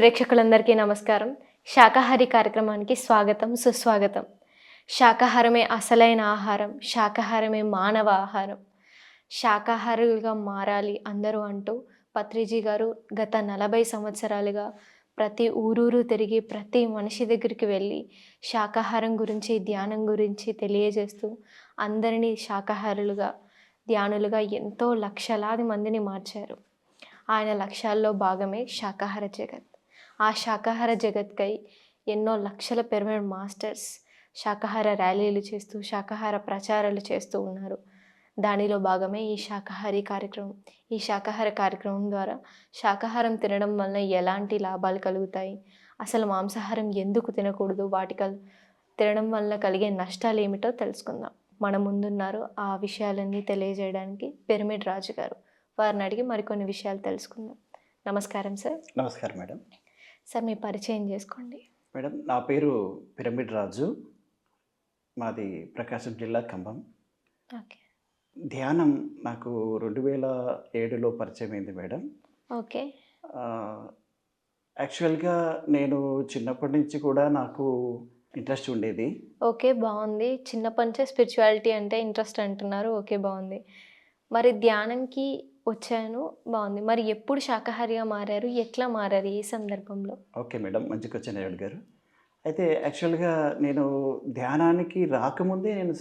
ప్రేక్షకులందరికీ నమస్కారం. శాకాహారి కార్యక్రమానికి స్వాగతం సుస్వాగతం. శాకాహారమే అసలైన ఆహారం శాకాహారమే మానవ ఆహారం. శాకాహారులుగా మారాలి అందరూ అంటూ పత్రిజీ గారు గత నలభై సంవత్సరాలుగా ప్రతి ఊరూరు తిరిగి ప్రతి మనిషి దగ్గరికి వెళ్ళి శాకాహారం గురించి ధ్యానం గురించి తెలియజేస్తూ అందరినీ శాకాహారులుగా ధ్యానులుగా ఎంతో లక్షలాది మందిని మార్చారు. ఆయన లక్ష్యాల్లో భాగమే శాకాహార జగత్. ఆ శాకాహార జగత్కై ఎన్నో లక్షల పిరమిడ్ మాస్టర్స్ శాకాహార ర్యాలీలు చేస్తూ శాకాహార ప్రచారాలు చేస్తూ ఉన్నారు. దానిలో భాగమే ఈ శాకాహారీ కార్యక్రమం. ఈ శాకాహార కార్యక్రమం ద్వారా శాకాహారం తినడం వల్ల ఎలాంటి లాభాలు కలుగుతాయి? అసలు మాంసాహారం ఎందుకు తినకూడదు? వాటి తినడం వల్ల కలిగే నష్టాలు ఏమిటో తెలుసుకుందాం. మన ముందున్నారు ఆ విషయాలన్నీ తెలియజేయడానికి పిరమిడ్ రాజు గారు వారిని అడిగి మరికొన్ని విషయాలు తెలుసుకుందాం. నమస్కారం సార్. నమస్కారం మేడం. సార్ మీ పరిచయం చేసుకోండి. మేడం నా పేరు పిరమిడ్ రాజు. మాది ప్రకాశం జిల్లా ఖమ్మం. ఓకే. ధ్యానం నాకు రెండు వేల ఏడులో పరిచయం అయింది మేడం. ఓకే. యాక్చువల్గా నేను చిన్నప్పటి నుంచి కూడా నాకు ఇంట్రెస్ట్ ఉండేది. ఓకే బాగుంది. చిన్నప్పటి నుంచే స్పిరిచువాలిటీ అంటే ఇంట్రెస్ట్ అంటున్నారు. ఓకే బాగుంది. మరి ధ్యానంకి వచ్చాను. బాగుంది. మరి ఎప్పుడు శాకాహారిగా మారారు? ఎట్లా మారారు ఏ సందర్భంలో? Okay madam. మంచి క్వశ్చన్ అడిగారు అయితే యాక్చువల్గా నేను ధ్యానానికి రాకముందే నేను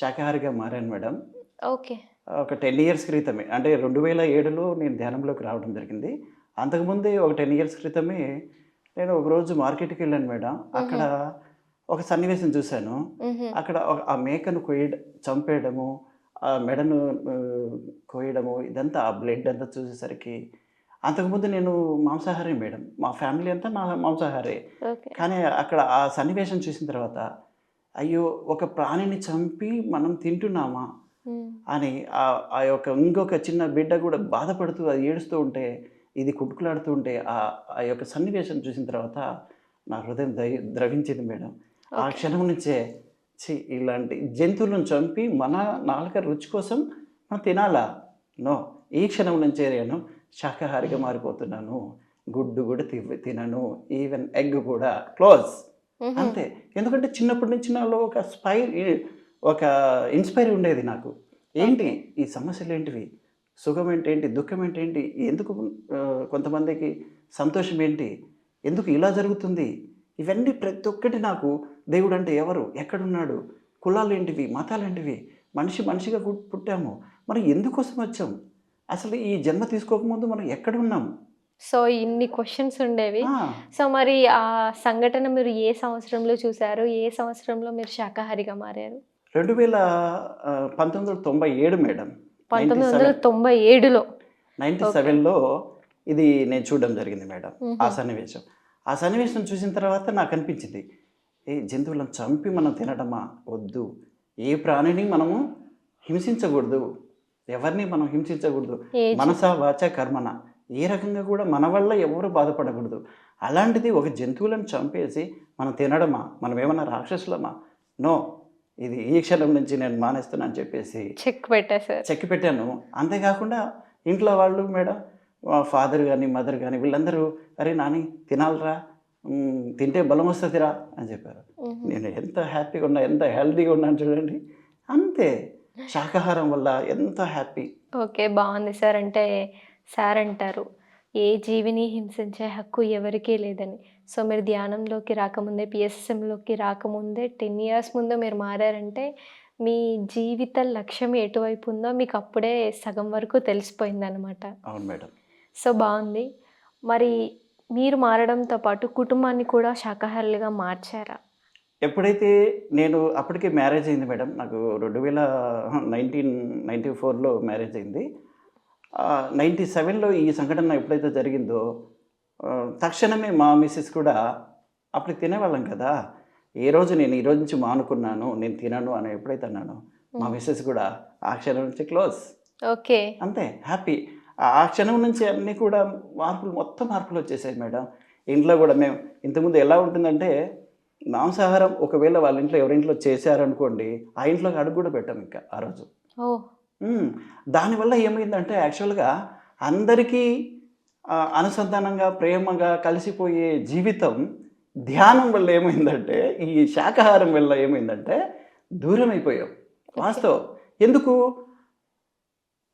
శాకాహారిగా మారాను మేడం. ఓకే. ఒక టెన్ ఇయర్స్ క్రితమే. అంటే రెండు వేల ఏడులో నేను ధ్యానంలోకి రావడం జరిగింది. అంతకుముందే ఒక టెన్ ఇయర్స్ క్రితమే నేను ఒకరోజు మార్కెట్కి వెళ్ళాను మేడం. అక్కడ ఒక సన్నివేశం చూశాను. అక్కడ ఆ మేకను కొయ్య చంపేయడము ఆ మెడను కోయడము ఇదంతా ఆ బ్లడ్ అంతా చూసేసరికి అంతకుముందు నేను మాంసాహారి మేడం మా ఫ్యామిలీ అంతా మా మాంసాహారే కానీ అక్కడ ఆ సన్నివేశం చూసిన తర్వాత అయ్యో ఒక ప్రాణిని చంపి మనం తింటున్నామా. అని ఆ ఆ యొక్క ఇంకొక చిన్న బిడ్డ కూడా బాధపడుతూ అది ఏడుస్తూ ఉంటే ఇది కుట్టుకులాడుతూ ఉంటే ఆ ఆ యొక్క సన్నివేశం చూసిన తర్వాత నా హృదయం దయ ద్రవించింది మేడం ఆ. క్షణం నుంచే ఛీ ఇలాంటి జంతువులను చంపి మన నాలుక రుచి కోసం మనం తినాలా? నో ఈ క్షణం నుంచే నేను శాకాహారిగా మారిపోతున్నాను. గుడ్డు కూడా తి- తినను. ఈవెన్ ఎగ్ కూడా క్లోజ్. అంతే. ఎందుకంటే చిన్నప్పటి నుంచి నాలో ఒక స్పై ఒక ఇన్స్పైర్ ఉండేది నాకు. ఏంటి? ఈ సమస్యలు ఏంటివి? సుఖం ఏంటి దుఃఖం ఏంటి ఎందుకు కొంతమందికి సంతోషం ఏంటి? ఎందుకు ఇలా జరుగుతుంది? ఇవన్నీ ప్రతి ఒక్కటి నాకు దేవుడు అంటే ఎవరు? ఎక్కడున్నాడు? కులాలు ఏంటివి మతాలు ఏంటివి మనిషి మనిషిగా పుట్టాము. మరి ఎందుకోసం వచ్చాం? అసలు ఈ జన్మ తీసుకోకముందు మనం ఎక్కడ ఉన్నాం సో ఇన్ని క్వశ్చన్స్ ఉండేవి. సో మరి ఆ సంఘటన మీరు ఏ సంవత్సరంలో చూసారు ఏ సంవత్సరంలో మీరు శాకాహారిగా మారారు? రెండు వేల పంతొమ్మిది వందల తొంభై ఏడు మేడం. పంతొమ్మిది వందల తొంభై ఏడులో. Ninety Okay. సెవెన్లో ఇది నేను చూడడం జరిగింది మేడం. ఆ సన్నివేశం. ఆ సన్నివేశం చూసిన తర్వాత నాకు అనిపించింది ఏ జంతువులను చంపి మనం తినడమా? వద్దు. ఏ ప్రాణిని మనము హింసించకూడదు. ఎవరిని మనం హింసించకూడదు? మనస వాచ కర్మన? ఏ రకంగా కూడా మన వల్ల ఎవరు బాధపడకూడదు. అలాంటిది ఒక జంతువులను చంపేసి మనం తినడమా? మనం ఏమన్నా రాక్షసులమా? నో. ఇది ఈ క్షణం నుంచి నేను మానేస్తున్నాను చెప్పేసి చెక్ పెట్టేశారు. చెక్కి పెట్టాను. అంతేకాకుండా ఇంట్లో వాళ్ళు మేడం ఫాదర్ కానీ మదర్ కానీ వీళ్ళందరూ అరే నాని తినాలరా. తింటే బలం వస్తుందిరా అని చెప్పారు. నేను ఎంత హ్యాపీగా ఉన్నా ఎంత హెల్తీగా ఉన్నాను చూడండి. అంతే. శాకాహారం వల్ల ఎంత హ్యాపీ. ఓకే బాగుంది సార్. అంటే సార్ అంటారు ఏ జీవిని హింసించే హక్కు ఎవరికీ లేదని. సో మీరు ధ్యానంలోకి రాకముందే పిఎస్ఎస్ఎంలోకి రాకముందే టెన్ ఇయర్స్ ముందు మీరు మారారంటే మీ జీవిత లక్ష్యం ఎటువైపు ఉందో మీకు అప్పుడే సగం వరకు తెలిసిపోయింది అనమాట అవును మేడం. సో బాగుంది. మరి మీరు మారడంతో పాటు కుటుంబాన్ని కూడా శాకాహారులుగా మార్చారా? ఎప్పుడైతే నేను అప్పటికే మ్యారేజ్ అయింది మేడం నాకు రెండు వేల నైన్టీన్ నైంటీ ఫోర్లో మ్యారేజ్ అయింది. నైంటీ సెవెన్లో ఈ సంఘటన ఎప్పుడైతే జరిగిందో తక్షణమే మా మిస్సెస్ కూడా అప్పుడు తినేవాళ్ళం కదా ఏ రోజు నేను ఈ రోజు నుంచి మానుకున్నాను నేను తినను అని ఎప్పుడైతే అన్నాను మా మిస్సెస్ కూడా ఆ క్షణం నుంచి క్లోజ్. ఓకే. అంతే హ్యాపీ. ఆ క్షణం నుంచి అన్నీ కూడా మార్పులు మొత్తం మార్పులు వచ్చేసాయి మేడం. ఇంట్లో కూడా మేము ఇంతకుముందు ఎలా ఉంటుందంటే మాంసాహారం ఒకవేళ వాళ్ళ ఇంట్లో ఎవరింట్లో చేశారనుకోండి ఆ ఇంట్లోకి అడుగు కూడా పెట్టాం ఇంకా ఆ రోజు. దానివల్ల ఏమైందంటే యాక్చువల్గా అందరికీ అనుసంధానంగా ప్రేమగా కలిసిపోయే జీవితం ధ్యానం వల్ల ఏమైందంటే ఈ శాకాహారం వల్ల ఏమైందంటే దూరం అయిపోయాం వాస్తవం. ఎందుకు?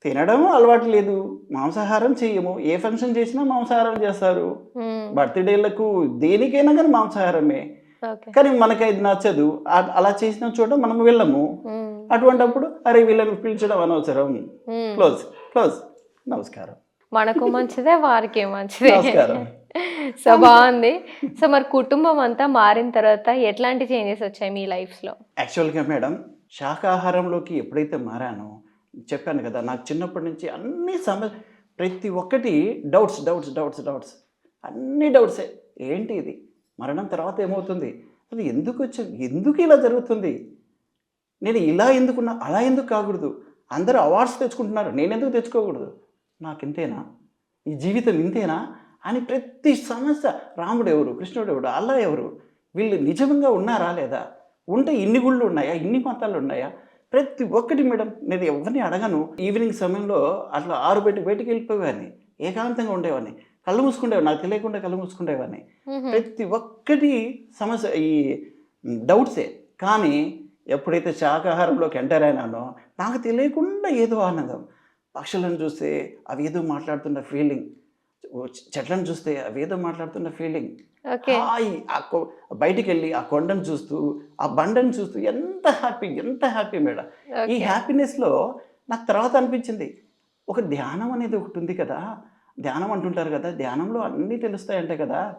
తినడం అలవాటు లేదు. మాంసాహారం చెయ్యము. ఏ ఫంక్షన్ చేసినా మాంసాహారం చేస్తారు. బర్త్డేలకు దేనికైనా కానీ మాంసాహారమే. కానీ మనకి అది నచ్చదు అలా చేసిన చోట మనం వెళ్ళము. అటువంటప్పుడు అరే వీళ్ళని పిలిచడం అనవసరం. Close close. నమస్కారం. మనకు మంచిదే వారికి మంచిదే. నమస్కారం. సో బాగుంది. సో మరి కుటుంబం అంతా మారిన తర్వాత ఎట్లాంటి చేంజెస్ వచ్చాయి మీ లైఫ్లో యాక్చువల్గా మేడం శాకాహారంలోకి ఎప్పుడైతే మారానో చెప్పాను కదా నాకు చిన్నప్పటి నుంచి అన్ని సమ ప్రతి ఒక్కటి డౌట్స్ డౌట్స్ డౌట్స్ డౌట్స్ అన్ని డౌట్సే ఏంటి ఇది? మరణం తర్వాత ఏమవుతుంది? అది ఎందుకు వచ్చి ఎందుకు ఇలా జరుగుతుంది? నేను ఇలా ఎందుకున్నా అలా ఎందుకు కాకూడదు? అందరూ అవార్డ్స్ తెచ్చుకుంటున్నారు నేను ఎందుకు తెచ్చుకోకూడదు? నాకు ఇంతేనా? ఈ జీవితం ఇంతేనా? అని ప్రతి సమస్య రాముడు ఎవరు? కృష్ణుడు ఎవరు? అల్లా ఎవరు? వీళ్ళు నిజంగా ఉన్నారా లేదా? ఉంటే ఇన్ని గుళ్ళు ఉన్నాయా? ఇన్ని మతాలు ఉన్నాయా? ప్రతి ఒక్కటి మేడం నేను ఎవరిని అడగను. ఈవినింగ్ సమయంలో అట్లా ఆరు బయట బయటికి వెళ్ళిపోయేవాడిని. ఏకాంతంగా ఉండేవాడిని. కళ్ళు మూసుకుండేవాడిని. నాకు తెలియకుండా కళ్ళు మూసుకుండేవాడిని. ప్రతి ఒక్కటి సమస్య ఈ డౌట్సే. కానీ ఎప్పుడైతే శాకాహారంలోకి ఎంటర్ అయినానో నాకు తెలియకుండా ఏదో ఆనందం. పక్షులను చూస్తే అవి ఏదో మాట్లాడుతున్న ఫీలింగ్ చెట్లను చూస్తే అవి ఏదో మాట్లాడుతున్న ఫీలింగ్ హాయ్ ఆ కొ- బయటికి వెళ్ళి ఆ కొండను చూస్తూ ఆ బండను చూస్తూ ఎంత హ్యాపీ ఎంత హ్యాపీ మేడం. ఈ హ్యాపీనెస్లో నాకు తర్వాత అనిపించింది ఒక ధ్యానం అనేది ఒకటి ఉంది కదా. ధ్యానం అంటుంటారు కదా ధ్యానంలో అన్నీ తెలుస్తాయంటే కదా.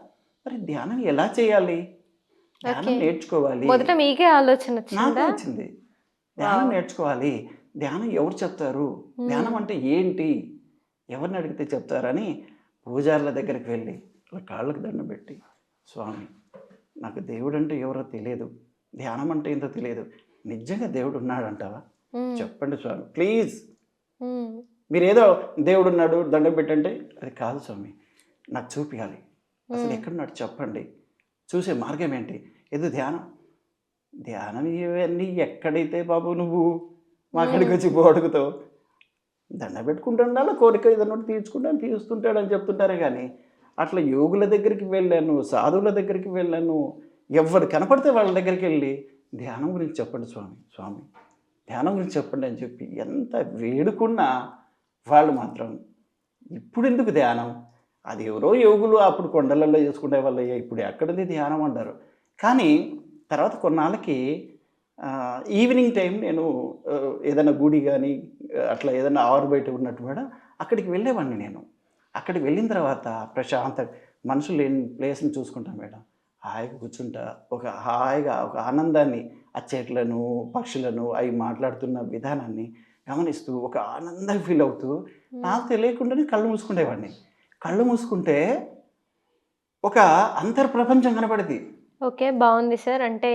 మరి ధ్యానం ఎలా చేయాలి? ధ్యానం. నేర్చుకోవాలి. మొదట మీకే ఆలోచన నాకు వచ్చిందా. ధ్యానం. నేర్చుకోవాలి. ధ్యానం ఎవరు చెప్తారు? ధ్యానం అంటే ఏంటి? ఎవరిని అడిగితే చెప్తారని పూజారుల దగ్గరికి వెళ్ళి వాళ్ళ కాళ్ళకు దండం పెట్టి స్వామి నాకు దేవుడు అంటే ఎవరో తెలియదు. ధ్యానం అంటే ఏంటో తెలియదు. నిజంగా దేవుడు ఉన్నాడంటావా. చెప్పండి స్వామి ప్లీజ్. మ్మ్. మీరు ఏదో దేవుడు ఉన్నాడు దండం పెట్టంటే అది కాదు స్వామి నాకు చూపించాలి అసలు. ఎక్కడున్నాడు చెప్పండి. చూసే మార్గం ఏంటి? ఏదో ధ్యానం. ధ్యానం ఇవన్నీ ఎక్కడైతే బాబు నువ్వు మా అక్కడికి వచ్చి అడుగుతావు దండ పెట్టుకుంటుండాలి కోరిక ఏదన్నా తీర్చుకుంటాను తీరుస్తుంటాడని చెప్తుంటారే కానీ అట్లా యోగుల దగ్గరికి వెళ్ళాను సాధువుల దగ్గరికి వెళ్ళాను. ఎవరు కనపడితే వాళ్ళ దగ్గరికి వెళ్ళి ధ్యానం గురించి చెప్పండి స్వామి స్వామి ధ్యానం గురించి చెప్పండి అని చెప్పి ఎంత వేడుకున్నా వాళ్ళు మాత్రం ఇప్పుడు ఎందుకు ధ్యానం? అది ఎవరో యోగులు అప్పుడు కొండలలో చేసుకునే వాళ్ళు ఇప్పుడు ఎక్కడిది ధ్యానం అంటారు కానీ తర్వాత కొన్నాళ్ళకి ఈవినింగ్ టైం నేను ఏదైనా గుడి కానీ అట్లా ఏదైనా ఆరు బయట ఉన్నట్టు కూడా అక్కడికి వెళ్ళేవాడిని నేను. అక్కడికి వెళ్ళిన తర్వాత ప్రశాంత మనుషులు లేని ప్లేస్ని చూసుకుంటాం మేడం. హాయిగా కూర్చుంటా ఒక హాయిగా ఒక ఆనందాన్ని ఆ చెట్లను పక్షులను అవి మాట్లాడుతున్న విధానాన్ని గమనిస్తూ ఒక ఆనందంగా ఫీల్ అవుతూ నాకు తెలియకుండానే కళ్ళు మూసుకునేవాడిని కళ్ళు మూసుకుంటే ఒక అంతర్ ప్రపంచం కనబడింది ఓకే బాగుంది సార్. అంటే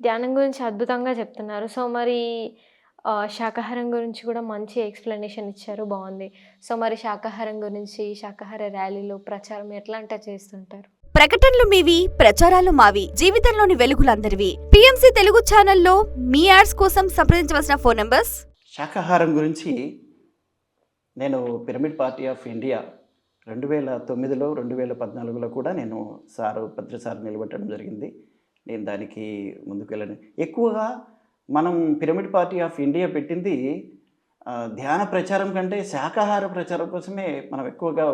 ధ్యానం గురించి అద్భుతంగా చెప్తున్నారు. సో మరి శాకాహారం గురించి కూడా మంచి ఎక్స్ప్లెనేషన్ ఇచ్చారు. బాగుంది సో మరి శాకాహారం గురించి శాకాహార ర్యాలీలో ప్రచారం ఎట్లా అంటే చేస్తుంటారు? ప్రకటనలు మీవి ప్రచారాలు మావి జీవితంలోని వెలుగులందరివి. పిఎంసి తెలుగు ఛానల్లో మీ యాడ్స్ కోసం సంప్రదించవలసిన ఫోన్ నంబర్స్? శాకాహారం గురించి నేను పిరమిడ్ పార్టీ ఆఫ్ ఇండియా రెండు వేల తొమ్మిదిలో రెండు వేల పద్నాలుగులో కూడా నేను సారు భద్ర సార్ నిలబెట్టడం జరిగింది. నేను దానికి ముందుకు వెళ్ళాను ఎక్కువగా మనం పిరమిడ్ పార్టీ ఆఫ్ ఇండియా పెట్టింది ధ్యాన ప్రచారం కంటే శాకాహార ప్రచారం కోసమే మనం ఎక్కువగా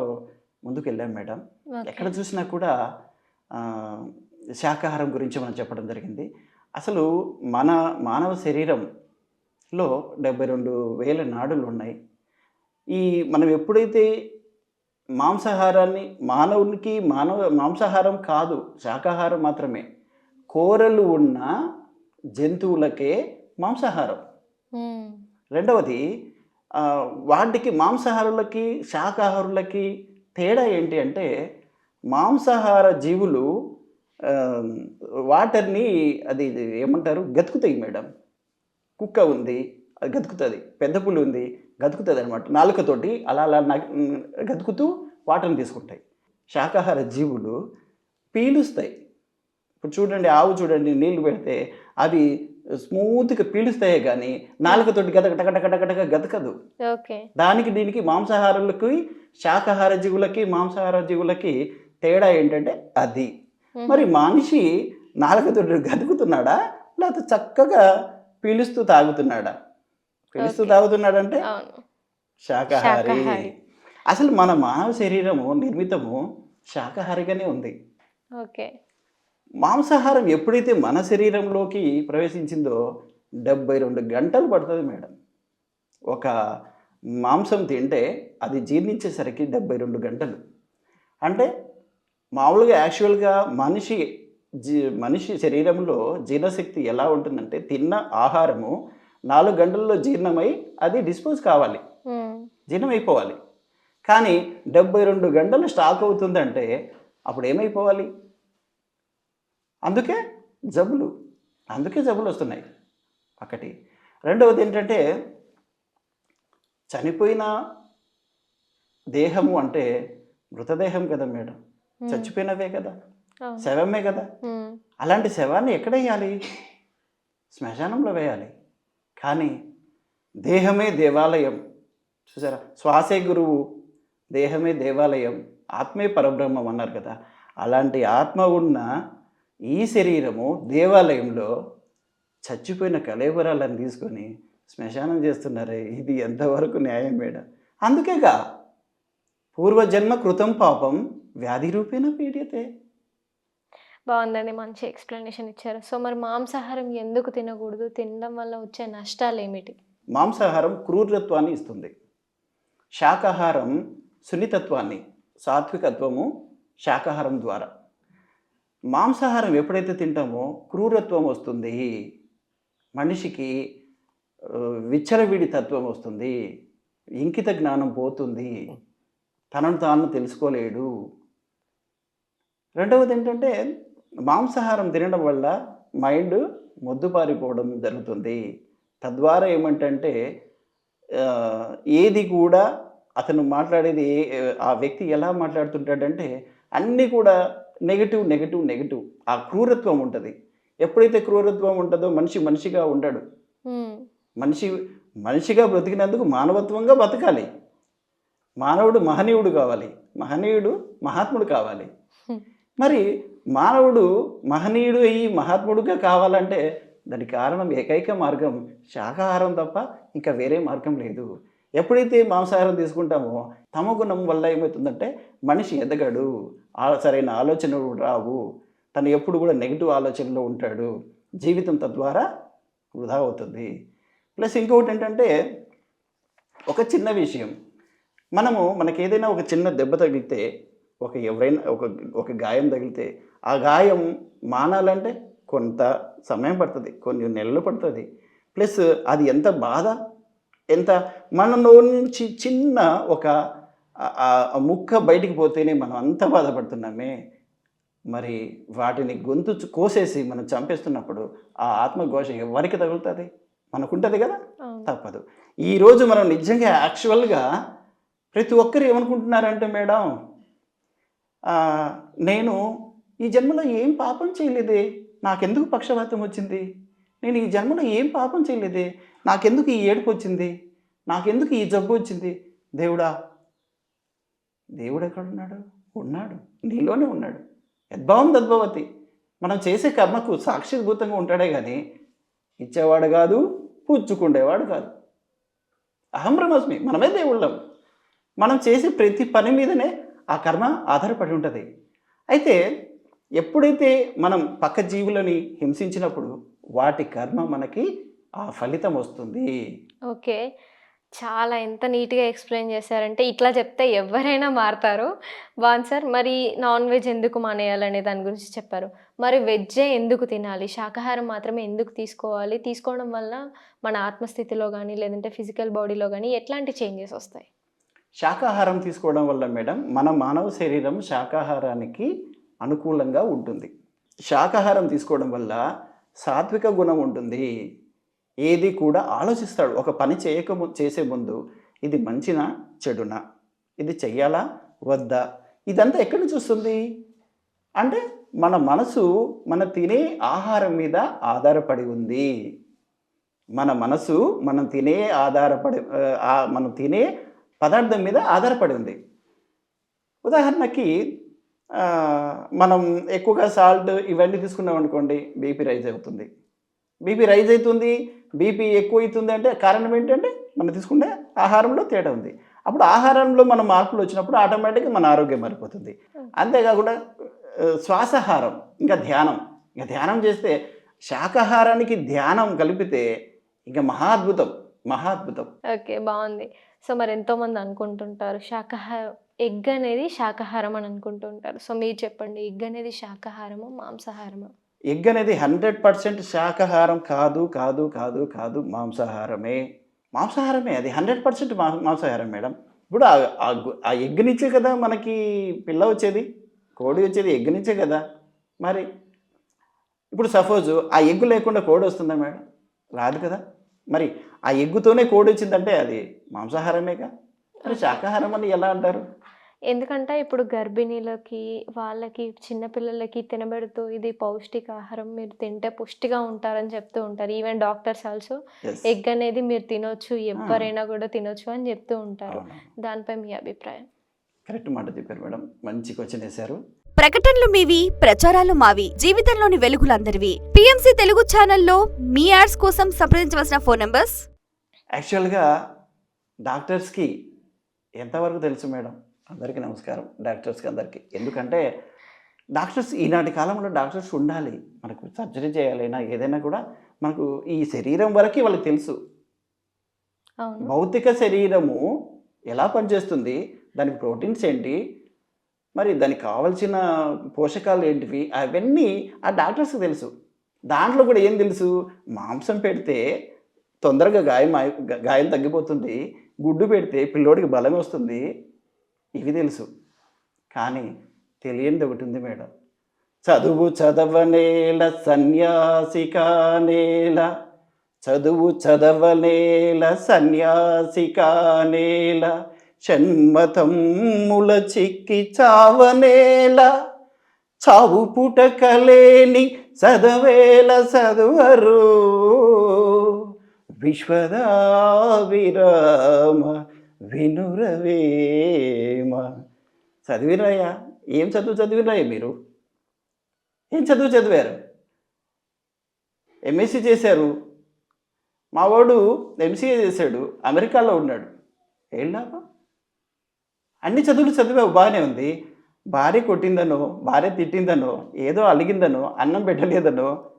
ముందుకు వెళ్ళాం మేడం. ఎక్కడ చూసినా కూడా శాకాహారం గురించి మనం చెప్పడం జరిగింది. అసలు మన మానవ శరీరంలో డెబ్బై రెండు వేల నాడులు ఉన్నాయి. ఈ మనం ఎప్పుడైతే మాంసాహారాన్ని మానవునికి మానవ మాంసాహారం కాదు శాకాహారం మాత్రమే కూరలు ఉన్న జంతువులకే మాంసాహారం. రెండవది వాటికి మాంసాహారులకి శాకాహారులకి తేడా ఏంటి అంటే మాంసాహార జీవులు వాటర్ని అది ఏమంటారు? గతుకుతాయి మేడం. కుక్క ఉంది అది గతుకుతుంది. పెద్ద పులి ఉంది గతుకుతుంది అనమాట నాలుకతోటి అలా అలా గతుకుతూ వాటర్ని తీసుకుంటాయి. శాకాహార జీవులు పీలుస్తాయి. ఇప్పుడు చూడండి ఆవు చూడండి నీళ్ళు పెడితే అవి స్మూత్గా పీలుస్తాయే కానీ నాలుకతోటి గట గట గతకదు. దానికి దీనికి మాంసాహారులకి శాకాహార జీవులకి మాంసాహార జీవులకి తేడా ఏంటంటే అది. మరి మనిషి నాలుకతోటి గతుకుతున్నాడా? లేకపోతే చక్కగా పీలుస్తూ తాగుతున్నాడా? పీలుస్తూ. తాగుతున్నాడంటే శాకాహారి. అసలు మన మానవ శరీరము నిర్మితము శాకాహారిగానే ఉంది. ఓకే. మాంసాహారం ఎప్పుడైతే మన శరీరంలోకి ప్రవేశించిందో డెబ్బై రెండు గంటలు పడుతుంది మేడం. ఒక మాంసం తింటే అది జీర్ణించేసరికి డెబ్బై రెండు గంటలు. అంటే మామూలుగా యాక్చువల్గా మనిషి జీ మనిషి శరీరంలో జీర్ణశక్తి ఎలా ఉంటుందంటే తిన్న ఆహారము నాలుగు గంటల్లో జీర్ణమై అది డిస్పోజ్ కావాలి. జీర్ణమైపోవాలి. కానీ డెబ్బై రెండు గంటలు స్టాక్ అవుతుందంటే అప్పుడు ఏమైపోవాలి అందుకే జబ్బులు అందుకే జబ్బులు వస్తున్నాయి. ఒకటి. రెండవది ఏంటంటే చనిపోయిన దేహము అంటే మృతదేహం కదా మేడం. చచ్చిపోయినవే కదా. శవమే కదా. అలాంటి శవాన్ని ఎక్కడ వేయాలి? శ్మశానంలో వేయాలి. కానీ దేహమే దేవాలయం. చూసారా? శ్వాసే గురువు. దేహమే దేవాలయం. ఆత్మే పరబ్రహ్మం అన్నారు కదా. అలాంటి ఆత్మ ఉన్న ఈ శరీరము దేవాలయంలో చచ్చిపోయిన కలేబరాలను తీసుకొని శ్మశానం చేస్తున్నారే? ఇది ఎంతవరకు న్యాయం మేడం? అందుకేగా పూర్వజన్మ కృతం పాపం వ్యాధి రూపేణ పీడియతే. బాగుందండి మంచి ఎక్స్ప్లెనేషన్ ఇచ్చారు. సో మరి మాంసాహారం ఎందుకు తినకూడదు? తినడం వల్ల వచ్చే నష్టాలు ఏమిటి మాంసాహారం క్రూరత్వాన్ని ఇస్తుంది. శాకాహారం సున్నితత్వాన్ని సాత్వికత్వము శాకాహారం ద్వారా. మాంసాహారం ఎప్పుడైతే తింటామో క్రూరత్వం వస్తుంది. మనిషికి విచ్చలవిడి తత్వం వస్తుంది. ఇంకిత జ్ఞానం పోతుంది. తనను తాను తెలుసుకోలేడు. రెండవది ఏంటంటే మాంసాహారం తినడం వల్ల మైండ్ మొద్దుపారిపోవడం జరుగుతుంది. తద్వారా ఏమంటంటే ఏది కూడా అతను మాట్లాడేది ఆ వ్యక్తి ఎలా మాట్లాడుతుంటాడంటే అన్నీ కూడా నెగిటివ్ నెగిటివ్ నెగిటివ్. ఆ క్రూరత్వం ఉంటుంది. ఎప్పుడైతే క్రూరత్వం ఉంటుందో మనిషి మనిషిగా ఉండడు. మనిషి మనిషిగా బ్రతికినందుకు మానవత్వంగా బతకాలి. మానవుడు మహనీయుడు కావాలి. మహనీయుడు మహాత్ముడు కావాలి. మరి మానవుడు మహనీయుడు అయ్యి మహాత్ముడుగా కావాలంటే దానికి కారణం ఏకైక మార్గం శాకాహారం తప్ప ఇంకా వేరే మార్గం లేదు. ఎప్పుడైతే మాంసాహారం తీసుకుంటామో తమ గుణం వల్ల ఏమవుతుందంటే మనిషి ఎదగడు. ఆ- సరైన ఆలోచనలు రావు. తను ఎప్పుడు కూడా నెగిటివ్ ఆలోచనలో ఉంటాడు. జీవితం తద్వారా వృధా అవుతుంది. ప్లస్ ఇంకొకటి ఏంటంటే ఒక చిన్న విషయం. మనము మనకి ఏదైనా ఒక చిన్న దెబ్బ తగిలితే ఒక ఎవరైనా ఒక ఒక గాయం తగిలితే ఆ గాయం మానాలంటే కొంత సమయం పడుతుంది. కొన్ని నెలలు పడుతుంది. ప్లస్ అది ఎంత బాధ ఎంత? మన నోరు నుంచి చిన్న ఒక ముక్క బయటికి పోతేనే మనం అంత బాధపడుతున్నామే. మరి వాటిని గొంతు కోసేసి మనం చంపేస్తున్నప్పుడు ఆ ఆత్మఘోష ఎవరికి తగులుతుంది? మనకుంటుంది కదా. తప్పదు. ఈరోజు మనం నిజంగా యాక్చువల్గా ప్రతి ఒక్కరు ఏమనుకుంటున్నారంటే మేడం నేను ఈ జన్మలో ఏం పాపం చేయలేదే? నాకెందుకు పక్షవాతం వచ్చింది? నేను ఈ జన్మలో ఏం పాపం చేయలేదే? నాకెందుకు ఈ ఏడుపు వచ్చింది? నాకెందుకు ఈ జబ్బు వచ్చింది? దేవుడా దేవుడు ఎక్కడున్నాడు ఉన్నాడు. నీలోనే ఉన్నాడు. యద్భావం తద్భవతి. మనం చేసే కర్మకు సాక్షిభూతంగా ఉంటాడే కానీ ఇచ్చేవాడు కాదు పుచ్చుకుండేవాడు కాదు. అహం బ్రహ్మస్మి మనమే దేవుళ్ళం. మనం చేసే ప్రతి పని మీదనే ఆ కర్మ ఆధారపడి ఉంటుంది. అయితే ఎప్పుడైతే మనం పక్క జీవులని హింసించినప్పుడు వాటి కర్మ మనకి ఆ ఫలితం వస్తుంది. ఓకే. చాలా ఎంత నీట్గా ఎక్స్ప్లెయిన్ చేశారంటే ఇట్లా చెప్తే ఎవరైనా మారుతారు. బాగుంది సార్ మరి నాన్ వెజ్ ఎందుకు మానేయాలనే దాని గురించి చెప్పారు. మరి వెజ్జే ఎందుకు తినాలి? శాకాహారం మాత్రమే ఎందుకు తీసుకోవాలి? తీసుకోవడం వల్ల మన ఆత్మస్థితిలో కానీ లేదంటే ఫిజికల్ బాడీలో కానీ ఎట్లాంటి చేంజెస్ వస్తాయి? శాకాహారం తీసుకోవడం వల్ల మేడం మన మానవ శరీరం శాకాహారానికి అనుకూలంగా ఉంటుంది. శాకాహారం తీసుకోవడం వల్ల సాత్విక గుణం ఉంటుంది. ఏది కూడా ఆలోచిస్తాడు. ఒక పని చేయక చేసే ముందు ఇది మంచినా చెడునా? ఇది చెయ్యాలా? వద్దా? ఇదంతా ఎక్కడి నుంచి వస్తుంది? అంటే మన మనసు మన తినే ఆహారం మీద ఆధారపడి ఉంది. మన మనసు మనం తినే ఆధారపడి మనం తినే పదార్థం మీద ఆధారపడి ఉంది. ఉదాహరణకి మనం ఎక్కువగా సాల్ట్ ఇవన్నీ తీసుకున్నాం అనుకోండి బీపీ రైజ్ అవుతుంది. బీపీ రైజ్ అవుతుంది బీపీ ఎక్కువ అవుతుంది అంటే కారణం ఏంటంటే మనం తీసుకునే ఆహారంలో తేడా ఉంది. అప్పుడు ఆహారంలో మన మార్పులు వచ్చినప్పుడు ఆటోమేటిక్గా మన ఆరోగ్యం మారిపోతుంది. అంతేకాకుండా శ్వాసహారం శ్వాసాహారం ఇంకా ధ్యానం. ఇంకా ధ్యానం చేస్తే శాకాహారానికి ధ్యానం కలిపితే ఇంకా మహాద్భుతం మహాద్భుతం ఓకే బాగుంది. సో మరి ఎంతోమంది అనుకుంటుంటారు శాకాహారం ఎగ్ అనేది శాకాహారం అని అనుకుంటుంటారు. సో మీరు చెప్పండి ఎగ్ అనేది శాకాహారమా మాంసాహారమా? ఎగ్ అనేది హండ్రెడ్ పర్సెంట్ శాకాహారం కాదు కాదు కాదు కాదు మాంసాహారమే. మాంసాహారమే అది హండ్రెడ్ పర్సెంట్ మా మాంసాహారం మేడం. ఇప్పుడు ఆ ఎగ్ నుంచే కదా మనకి పిల్ల వచ్చేది కోడి వచ్చేది ఎగ్ నుంచే కదా. మరి ఇప్పుడు సపోజ్ ఆ ఎగ్ లేకుండా కోడి వస్తుందా మేడం? రాదు కదా. మరి ఆ ఎగ్గుతోనే కోడి వచ్చిందంటే అది మాంసాహారమేగా? మరి శాకాహారం అని ఎలా అంటారు? ఎందుకంటే ఇప్పుడు గర్భిణీలకి వాళ్ళకి చిన్నపిల్లలకి తినబెడుతూ ఇది పౌష్టికాహారం మీరు తింటే పుష్టిగా ఉంటారని చెప్తూ ఉంటారు. Even doctors also. ఎగ్ అనేది మీరు తినొచ్చు ఎవరైనా కూడా తినొచ్చు అని చెప్తూ ఉంటారు. దానిపై మీ అభిప్రాయం? కరెక్ట్ మాట చెప్పారు మేడం. మంచి క్వశ్చన్ వేశారు. ప్రకటనలు మీవి ప్రచారాలు మావి జీవితంలోని వెలుగులందరివి. పిఎంసి తెలుగు ఛానల్లో మీ యాడ్స్ కోసం సంప్రదించవలసిన ఫోన్ నంబర్స్? యాక్చువల్గా డాక్టర్స్కి ఎంతవరకు తెలుసు మేడం? అందరికీ నమస్కారం. డాక్టర్స్కి అందరికీ. ఎందుకంటే డాక్టర్స్ ఈనాటి కాలంలో డాక్టర్స్ ఉండాలి. మనకు సర్జరీ చేయాలైనా ఏదైనా కూడా మనకు ఈ శరీరం వరకు వాళ్ళకి తెలుసు. భౌతిక శరీరము ఎలా పనిచేస్తుంది? దానికి ప్రోటీన్స్ ఏంటి? మరి దానికి కావాల్సిన పోషకాలు ఏంటివి? అవన్నీ ఆ డాక్టర్స్కి తెలుసు. దాంట్లో కూడా ఏం తెలుసు? మాంసం పెడితే తొందరగా గాయం గాయం తగ్గిపోతుంది. గుడ్డు పెడితే పిల్లోడికి బలం వస్తుంది. ఇవి తెలుసు. కానీ తెలియంది ఒకటి ఉంది మేడం. చదువు చదవనేల సన్యాసికానేల చదువు చదవనేల సన్యాసికానేల షణ్మతమ్ముల చిక్కి చావనేల చావు పుటకలేని చదవేల చదువరు విశ్వదా విరామ వినురవేమ. చదివినయ్యా ఏం చదువు చదివినయ్యా మీరు? ఏం చదువు చదివారు? ఎంఎస్సి చేశారు. మా వాడు ఎంసీఏ చేశాడు. అమెరికాలో ఉన్నాడు. ఏం లాభం అన్ని చదువులు చదివావు బాగానే ఉంది. భార్య కొట్టిందనో భార్య తిట్టిందనో ఏదో అలిగిందనో అన్నం పెట్టలేదనో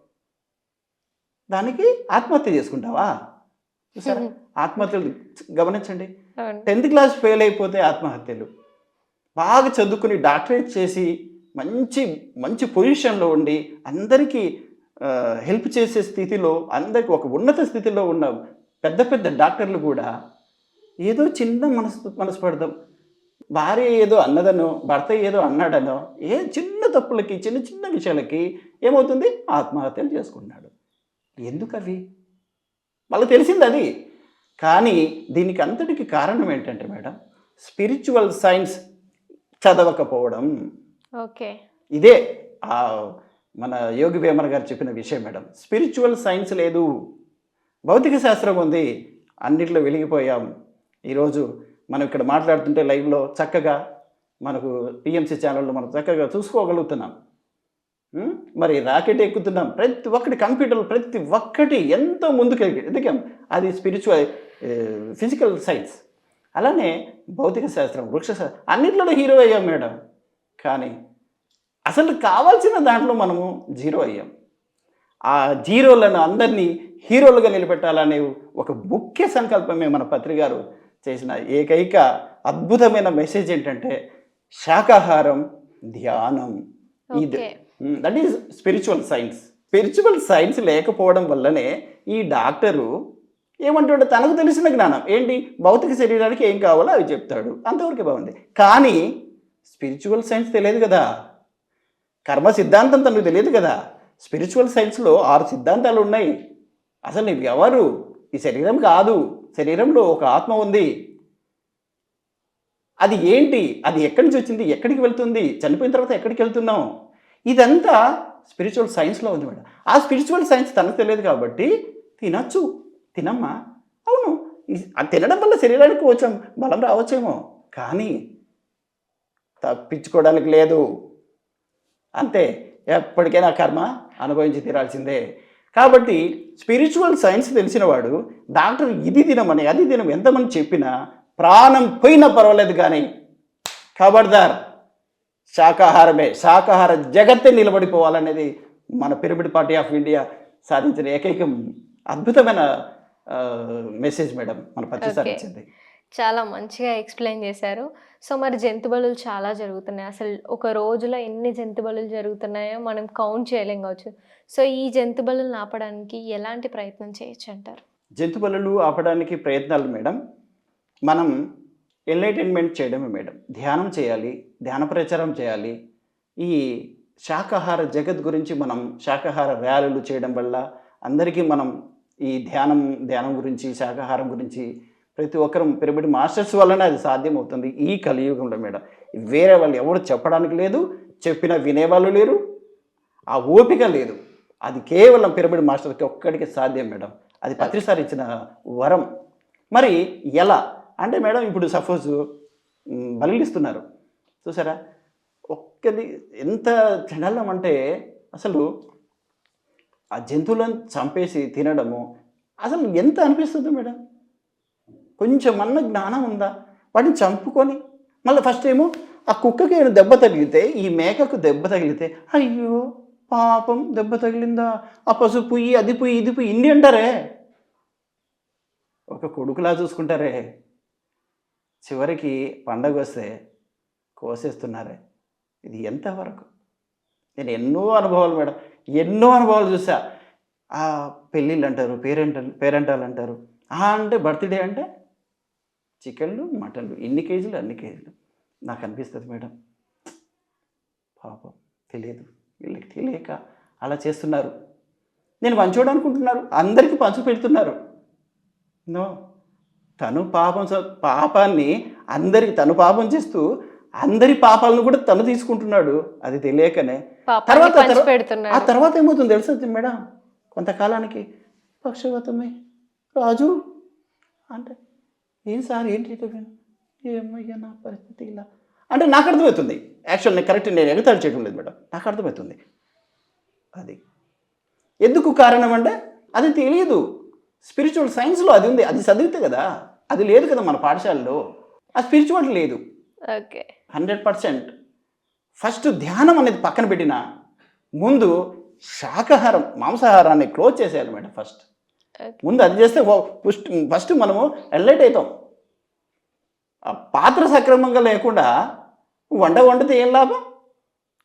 దానికి ఆత్మహత్య చేసుకుంటావా? చూసారా? ఆత్మహత్యలు గమనించండి. టెన్త్ క్లాస్ ఫెయిల్ అయిపోతే ఆత్మహత్యలు. బాగా చదువుకుని డాక్టరేట్ చేసి మంచి మంచి పొజిషన్లో ఉండి అందరికీ హెల్ప్ చేసే స్థితిలో అందరికి ఒక ఉన్నత స్థితిలో ఉన్న పెద్ద పెద్ద డాక్టర్లు కూడా ఏదో చిన్న మనసు మనస్పడదాం. భార్య ఏదో అన్నదనో భర్త ఏదో అన్నాడనో ఏ చిన్న తప్పులకి చిన్న చిన్న విషయాలకి ఏమవుతుంది? ఆత్మహత్యలు చేసుకుంటున్నాడు. ఎందుకు అవి వాళ్ళకి తెలిసింది అది. కానీ దీనికి అంతటికి కారణం ఏంటంటే మేడం స్పిరిచువల్ సైన్స్ చదవకపోవడం. ఓకే. ఇదే ఆ మన యోగి వేమన గారు చెప్పిన విషయం మేడం. స్పిరిచువల్ సైన్స్ లేదు. భౌతిక శాస్త్రం ఉంది. అన్నిట్లో వెలిగిపోయాం. ఈరోజు మనం ఇక్కడ మాట్లాడుతుంటే లైవ్లో చక్కగా మనకు పిఎంసి ఛానల్లో మనం చక్కగా చూసుకోగలుగుతున్నాం? మరి రాకెట్ ఎక్కుతున్నాం. ప్రతి ఒక్కటి కంప్యూటర్లు ప్రతి ఒక్కటి ఎంతో ముందుకు ఎందుకే? అది స్పిరిచువల్ ఫిజికల్ సైన్స్ అలానే భౌతిక శాస్త్రం వృక్ష శాస్త్రం హీరో అయ్యాం మేడం. కానీ అసలు కావాల్సిన దాంట్లో మనము జీరో అయ్యాం. ఆ జీరోలను అందరినీ హీరోలుగా నిలబెట్టాలనే ఒక ముఖ్య సంకల్పమే మన పత్రికారు చేసిన ఏకైక అద్భుతమైన మెసేజ్ ఏంటంటే శాకాహారం ధ్యానం. ఇది that is spiritual science spiritual science లేకపోవడం వల్లనే ఈ డాక్టరు ఏమంటాడు? తనకు తెలిసిన జ్ఞానం. ఏంటి? భౌతిక శరీరానికి ఏం కావాలో అవి చెప్తాడు. అంతవరకు బాగుంది. కానీ స్పిరిచువల్ సైన్స్ తెలియదు కదా. కర్మ సిద్ధాంతం తనకు తెలియదు కదా. స్పిరిచువల్ సైన్స్లో ఆరు సిద్ధాంతాలు ఉన్నాయి. అసలు నీవు ఎవరు? ఈ శరీరం కాదు. శరీరంలో ఒక ఆత్మ ఉంది. అది ఏంటి? అది ఎక్కడి నుంచి వచ్చింది? ఎక్కడికి వెళ్తుంది? చనిపోయిన తర్వాత ఎక్కడికి వెళ్తున్నాం ఇదంతా స్పిరిచువల్ సైన్స్లో ఉంది మేడం. ఆ స్పిరిచువల్ సైన్స్ తనకు తెలియదు కాబట్టి తినచ్చు తినమ్మా. అవును అది తినడం వల్ల శరీరానికి కొంచెం బలం రావచ్చేమో కానీ తప్పించుకోవడానికి లేదు. అంతే ఎప్పటికైనా కర్మ అనుభవించి తీరాల్సిందే. కాబట్టి స్పిరిచువల్ సైన్స్ తెలిసినవాడు డాక్టర్ ఇది దినమని అది దినం ఎంతమంది చెప్పినా ప్రాణం పోయినా పర్వాలేదు కానీ ఖబర్దార్ శాకాహారమే. శాకాహార జగత్తే నిలబడిపోవాలనేది మన పిరమిడ్ పార్టీ ఆఫ్ ఇండియా సాధించిన ఏకైక అద్భుతమైన మెసేజ్ మేడం. మన Okay. సాధించింది. చాలా మంచిగా ఎక్స్ప్లెయిన్ చేశారు. సో మరి జంతు బలులు చాలా జరుగుతున్నాయి. అసలు ఒక రోజులో ఎన్ని జంతు బలులు జరుగుతున్నాయో మనం కౌంట్ చేయలేం కావచ్చు. సో ఈ జంతు బలులను ఆపడానికి ఎలాంటి ప్రయత్నం చేయొచ్చు అంటారు? జంతు బలులు ఆపడానికి ప్రయత్నాలు మేడం. మనం ఎన్లైటైన్మెంట్ చేయడమే మేడం. ధ్యానం చేయాలి. ధ్యాన ప్రచారం చేయాలి. ఈ శాకాహార జగత్ గురించి మనం శాకాహార ర్యాలీలు చేయడం వల్ల అందరికీ మనం ఈ ధ్యానం ధ్యానం గురించి శాకాహారం గురించి ప్రతి ఒక్కరూ పిరమిడ్ మాస్టర్స్ వల్లనే అది సాధ్యమవుతుంది ఈ కలియుగంలో మేడం. వేరే వాళ్ళు ఎవరు చెప్పడానికి లేదు చెప్పినా వినేవాళ్ళు లేరు ఆ ఓపిక లేదు. అది కేవలం పిరమిడ్ మాస్టర్కి ఒక్కడికి సాధ్యం మేడం. అది పత్రిసారి ఇచ్చిన వరం. మరి ఎలా? అంటే మేడం ఇప్పుడు సపోజ్ బలిస్తున్నారు చూసారా? ఒక్కది ఎంత తినడం అంటే అసలు ఆ జంతువులను చంపేసి తినడము అసలు ఎంత అనిపిస్తుంది మేడం? కొంచెం అన్న జ్ఞానం ఉందా? వాటిని చంపుకొని మళ్ళీ ఫస్ట్ ఏమో ఆ కుక్కకి ఏమైనా దెబ్బ తగిలితే ఈ మేకకు దెబ్బ తగిలితే అయ్యో పాపం దెబ్బ తగిలిందా? ఆ పసుపు పుయ్యి అది పుయ్యి ఇది పుయ్యి ఇన్ని అంటారే? ఒక కొడుకులా చూసుకుంటారే? చివరికి పండగ వస్తే కోసేస్తున్నారే? ఇది ఎంతవరకు? నేను ఎన్నో అనుభవాలు మేడం ఎన్నో అనుభవాలు చూసా. ఆ పెళ్ళిళ్ళు అంటారు పేరెంటల్ పేరెంటాలు అంటారు ఆ అంటే బర్త్డే అంటే చికెన్లు మటన్లు ఎన్ని కేజీలు అన్ని కేజీలు. నాకు అనిపిస్తుంది మేడం. పాపం తెలియదు వీళ్ళకి తెలియక అలా చేస్తున్నారు. నేను పంచోడు అనుకుంటున్నారు అందరికీ పంచు పెడుతున్నారు. నో. తను పాపం పాపాన్ని అందరికి తను పాపం చేస్తూ అందరి పాపాలను కూడా తను తీసుకుంటున్నాడు. అది తెలియకనే. తర్వాత- ఆ తర్వాత ఏమవుతుంది తెలుసా మేడం? కొంతకాలానికి పక్షవతమే రాజు అంటే ఏం సార్ ఏంటి? ఏమయ్యా నా పరిస్థితి ఇలా. అంటే నాకు అర్థమవుతుంది. యాక్చువల్ నేను కరెక్ట్ నేను ఎగతాళి చేయడం లేదు మేడం. నాకు అర్థమవుతుంది. అది. ఎందుకు కారణం అంటే అది తెలియదు. స్పిరిచువల్ సైన్స్లో అది ఉంది. అది చదివితే కదా. అది లేదు కదా మన పాఠశాలలో. ఆ స్పిరిచువల్ లేదు. ఓకే. Hundred percent. ఫస్ట్ ధ్యానం అనేది పక్కన పెట్టిన ముందు శాకాహారం మాంసాహారాన్ని క్లోజ్ చేసేయాలి మేడం ఫస్ట్. ముందు అది చేస్తే ఫస్ట్ ఫస్ట్ మనము ఎన్లైట్ అవుతాం. ఆ పాత్ర సక్రమంగా లేకుండా వంట వండితే ఏం లాభం?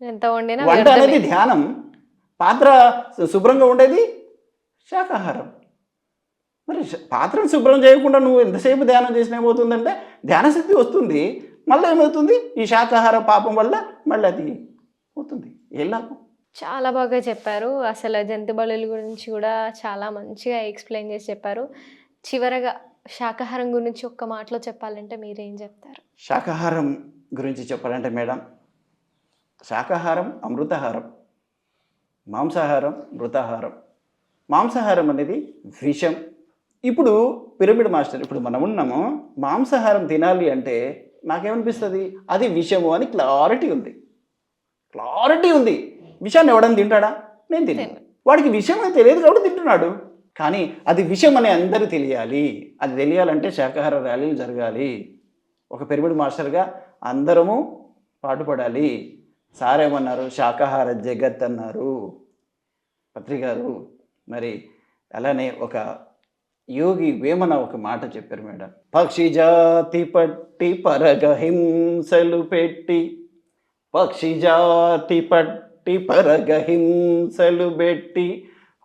ఎంత వండినా వంట. అనేది ధ్యానం. పాత్ర శుభ్రంగా ఉండేది శాకాహారం. మరి పాత్రను శుభ్రం చేయకుండా నువ్వు ఎంతసేపు ధ్యానం చేసినా ఏమవుతుందంటే ధ్యానశక్తి వస్తుంది. మళ్ళీ ఏమవుతుంది? ఈ శాకాహార పాపం వల్ల మళ్ళీ అది పోతుంది. ఏం లాభం? చాలా బాగా చెప్పారు. అసలు జంతు బలుల గురించి కూడా చాలా మంచిగా ఎక్స్ప్లెయిన్ చేసి చెప్పారు. చివరగా శాకాహారం గురించి ఒక్క మాటలో చెప్పాలంటే మీరేం చెప్తారు? శాకాహారం గురించి చెప్పాలంటే మేడం శాకాహారం అమృతాహారం మాంసాహారం మృతాహారం. మాంసాహారం అనేది విషం. ఇప్పుడు పిరమిడ్ మాస్టర్ ఇప్పుడు మనం ఉన్నాము మాంసాహారం తినాలి అంటే నాకేమనిపిస్తుంది? అది విషము అని క్లారిటీ ఉంది. క్లారిటీ ఉంది. విషాన్ని ఎవడని తింటాడా? నేను తిన్నాను తినను. వాడికి విషయం అని తెలియదు కాబట్టి తింటున్నాడు. కానీ అది విషయం అని అందరూ తెలియాలి. అది తెలియాలంటే శాకాహార ర్యాలీలు జరగాలి. ఒక పిరమిడ్ మాస్టర్గా అందరము పాటుపడాలి. సార్ ఏమన్నారు శాకాహార జగత్ అన్నారు. పత్రికారు మరి అలానే ఒక యోగి వేమన ఒక మాట చెప్పారు మేడం. పక్షి జాతి పట్టి పరగ హింసలు పెట్టి పక్షి జాతి పట్టి పరగ హింసలు పెట్టి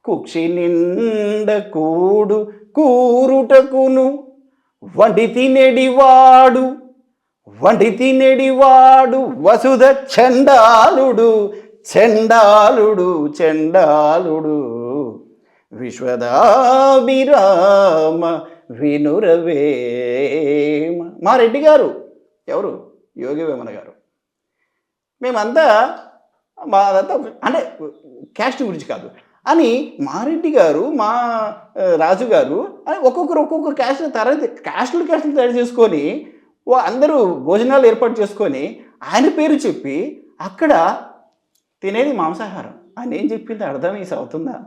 కుక్షి నిండ కూడు కూరుటకును వండి తినెడివాడు వండి తినెడివాడు వసుధ చండాలుడు చండాలుడు చండాలుడు. విశ్వదాభిరామ వినురవేమ మా రెడ్డి గారు ఎవరు? యోగి వేమన గారు. మేమంతా మాదంతా ఒక- అంటే క్యాస్ట్ గురించి కాదు. అని మారెడ్డి గారు మా రాజు గారు అని ఒక్కొక్కరు ఒక్కొక్కరు క్యాస్ట్ తరగతి క్యాస్టులు క్యాస్టులు తయారు చేసుకొని అందరూ భోజనాలు ఏర్పాటు చేసుకొని ఆయన పేరు చెప్పి అక్కడ తినేది మాంసాహారం. ఆయన ఏం చెప్పింది అర్థం ఈ అవుతుందా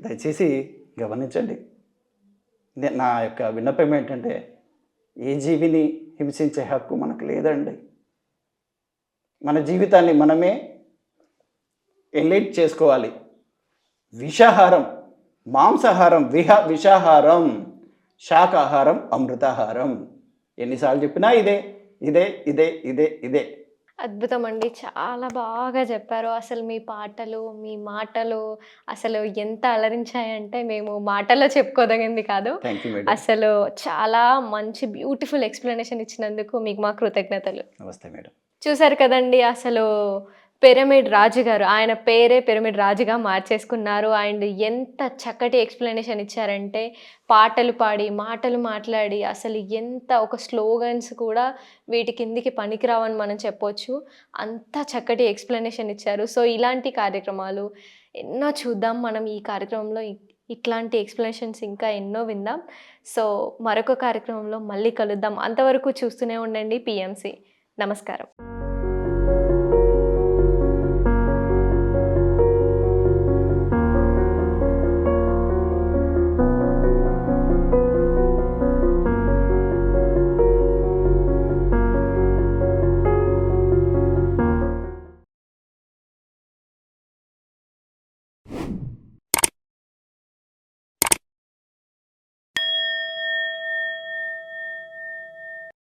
దయచేసి గమనించండి. నా యొక్క విన్నపం ఏంటంటే ఏ జీవిని హింసించే హక్కు మనకు లేదండి. మన జీవితాన్ని మనమే ఎలైట్ చేసుకోవాలి. విషాహారం మాంసాహారం విహ విషాహారం శాకాహారం అమృతాహారం. ఎన్నిసార్లు చెప్పినా ఇదే ఇదే ఇదే ఇదే ఇదే. అద్భుతం అండి చాలా బాగా చెప్పారు. అసలు మీ పాటలు మీ మాటలు అసలు ఎంత అలరించాయంటే మేము మాటల్లో చెప్పుకోదగింది కాదు. అసలు చాలా మంచి బ్యూటిఫుల్ ఎక్స్ప్లెనేషన్ ఇచ్చినందుకు మీకు మా కృతజ్ఞతలు. నమస్తే మేడం. చూసారు కదండి అసలు పిరమిడ్ రాజు గారు ఆయన పేరే పిరమిడ్ రాజుగా మార్చేసుకున్నారు. అండ్ ఎంత చక్కటి ఎక్స్ప్లెనేషన్ ఇచ్చారంటే పాటలు పాడి మాటలు మాట్లాడి అసలు ఎంత ఒక స్లోగన్స్ కూడా వీటి కిందికి పనికిరావని మనం చెప్పొచ్చు. అంత చక్కటి ఎక్స్ప్లెనేషన్ ఇచ్చారు. సో ఇలాంటి కార్యక్రమాలు ఎన్నో చూద్దాం. మనం ఈ కార్యక్రమంలో ఇట్లాంటి ఎక్స్ప్లెనేషన్స్ ఇంకా ఎన్నో విందాం. సో మరొక కార్యక్రమంలో మళ్ళీ కలుద్దాం. అంతవరకు చూస్తూనే ఉండండి పిఎంసి నమస్కారం.